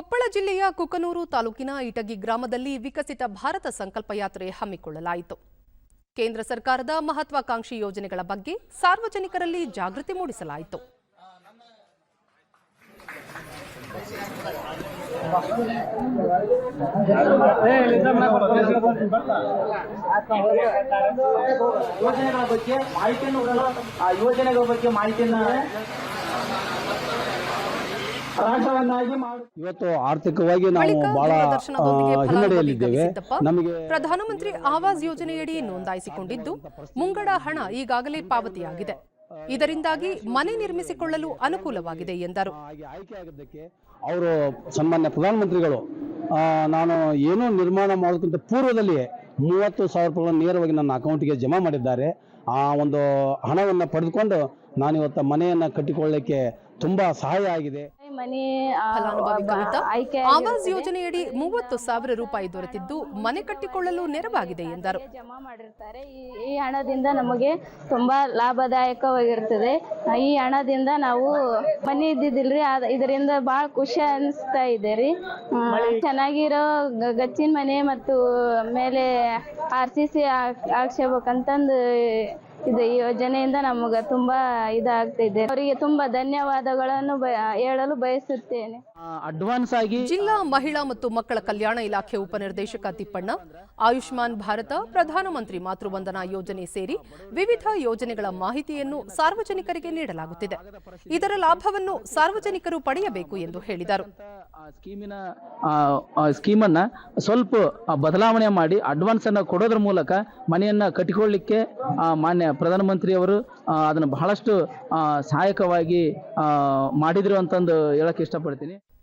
ಕೊಪ್ಪಳ ಜಿಲ್ಲೆಯ ಕುಕನೂರು ತಾಲೂಕಿನ ಇಟಗಿ ಗ್ರಾಮದಲ್ಲಿ ವಿಕಸಿತ ಭಾರತ ಸಂಕಲ್ಪ ಯಾತ್ರೆ ಹಮ್ಮಿಕೊಳ್ಳಲಾಯಿತು. ಕೇಂದ್ರ ಸರ್ಕಾರದ ಮಹತ್ವಾಕಾಂಕ್ಷಿ ಯೋಜನೆಗಳ ಬಗ್ಗೆ ಸಾರ್ವಜನಿಕರಲ್ಲಿ ಜಾಗೃತಿ ಮೂಡಿಸಲಾಯಿತು. ಯೋಜನೆಗಳ ಬಗ್ಗೆ ಮಾಹಿತಿಯನ್ನು ಕೊಡಲು ಆ ಯೋಜನೆಗಳ ಬಗ್ಗೆ ಮಾಹಿತಿಯನ್ನ ರಾಷ್ಟ್ರವನ್ನಾಗಿ ಮಾಡಿ ಇವತ್ತು ಆರ್ಥಿಕವಾಗಿ ನಾವು ಬಹಳ ಹಿನ್ನಡೆಯಲ್ಲಿದ್ದೇವೆ ನಮಗೆ ಪ್ರಧಾನಮಂತ್ರಿ ಆವಾಸ್ ಯೋಜನೆಯಡಿ ನೋಂದಾಯಿಸಿಕೊಂಡಿದ್ದು ಮುಂಗಡ ಹಣ ಈಗಾಗಲೇ ಪಾವತಿಯಾಗಿದೆ. ಇದರಿಂದಾಗಿ ಮನೆ ನಿರ್ಮಿಸಿಕೊಳ್ಳಲು ಅನುಕೂಲವಾಗಿದೆ ಎಂದರು. ಹಾಗೆ ಆಯ್ಕೆ ಆಗಿದ್ದಕ್ಕೆ ಅವರು ಸನ್ಮಾನ್ಯ ಪ್ರಧಾನಮಂತ್ರಿಗಳು ಆ, ನಾನು ಏನು ನಿರ್ಮಾಣ ಮಾಡೋದಕ್ಕಿಂತ ಪೂರ್ವದಲ್ಲಿಯೇ ಮೂವತ್ತು ಸಾವಿರ ರೂಪಾಯಿ ನೇರವಾಗಿ ನನ್ನ ಅಕೌಂಟ್ಗೆ ಜಮಾ ಮಾಡಿದ್ದಾರೆ. ಆ ಒಂದು ಹಣವನ್ನು ಪಡೆದುಕೊಂಡು ನಾನಿವತ್ತು ಮನೆಯನ್ನು ಕಟ್ಟಿಕೊಳ್ಳಲಿಕ್ಕೆ ತುಂಬ ಸಹಾಯ ಆಗಿದೆ. ಮನೆ ಫಲಾನುಭವಿ ಕವಿತಾ ಆವಾಸ್ ಯೋಜನೆಯಡಿ ಮೂವತ್ತು ಸಾವಿರ ರೂಪಾಯಿ ದೊರೆತಿದ್ದು ಮನೆ ಕಟ್ಟಿಕೊಳ್ಳಲು ನೆರವಾಗಿದೆ ಎಂದರು. ಜಮಾ ಮಾಡಿರ್ತಾರೆ. ಈ ಹಣದಿಂದ ನಮಗೆ ತುಂಬಾ ಲಾಭದಾಯಕವಾಗಿರ್ತದೆ ಈ ಹಣದಿಂದ ನಾವು ಮನೆ ಇದ್ದಿದ್ದಿಲ್ರಿ ಅದ್- ಇದರಿಂದ ಬಹಳ ಖುಷಿ ಅನಿಸ್ತಾ ಇದೆ ರೀ. ಚೆನ್ನಾಗಿರೋ ಗಚ್ಚಿನ ಮನೆ ಮತ್ತು ಮೇಲೆ ಆರ್ ಸಿ ಸಿ ಹಾಕ್ಸ್ಬೇಕಂತಂದು ಇದು. ಈ ಯೋಜನೆಯಿಂದ ನಮಗೆ ತುಂಬಾ ಇದಾಗ್ತಿದೆ. ಅವರಿಗೆ ತುಂಬಾ ಧನ್ಯವಾದಗಳನ್ನು ಹೇಳಲು ಬಯಸುತ್ತೇನೆ. ಅಡ್ವಾನ್ಸ್ ಆಗಿ ಜಿಲ್ಲಾ ಮಹಿಳಾ ಮತ್ತು ಮಕ್ಕಳ ಕಲ್ಯಾಣ ಇಲಾಖೆ ಉಪನಿರ್ದೇಶಕ ತಿಪ್ಪಣ್ಣ ಆಯುಷ್ಮಾನ್ ಭಾರತ ಪ್ರಧಾನಮಂತ್ರಿ ಮಾತೃವಂದನಾ ಯೋಜನೆ ಸೇರಿ ವಿವಿಧ ಯೋಜನೆಗಳ ಮಾಹಿತಿಯನ್ನು ಸಾರ್ವಜನಿಕರಿಗೆ ನೀಡಲಾಗುತ್ತಿದೆ. ಇದರ ಲಾಭವನ್ನು ಸಾರ್ವಜನಿಕರು ಪಡೆಯಬೇಕು ಎಂದು ಹೇಳಿದರು. ಸ್ಕೀಮನ್ನ ಸ್ವಲ್ಪ ಬದಲಾವಣೆ ಮಾಡಿ ಅಡ್ವಾನ್ಸ್ ಅನ್ನ ಕೊಡೋದ್ರ ಮೂಲಕ ಮನೆಯನ್ನ ಕಟ್ಟಿಕೊಳ್ಳಿಕ್ಕೆ ಮಾನ್ಯ ಪ್ರಧಾನಮಂತ್ರಿಯವರು ಅದನ್ನು ಬಹಳಷ್ಟು ಸಹಾಯಕವಾಗಿ ಮಾಡಿದರು ಅಂತಂದು ಹೇಳಕ್ ಇಷ್ಟಪಡ್ತೀನಿ.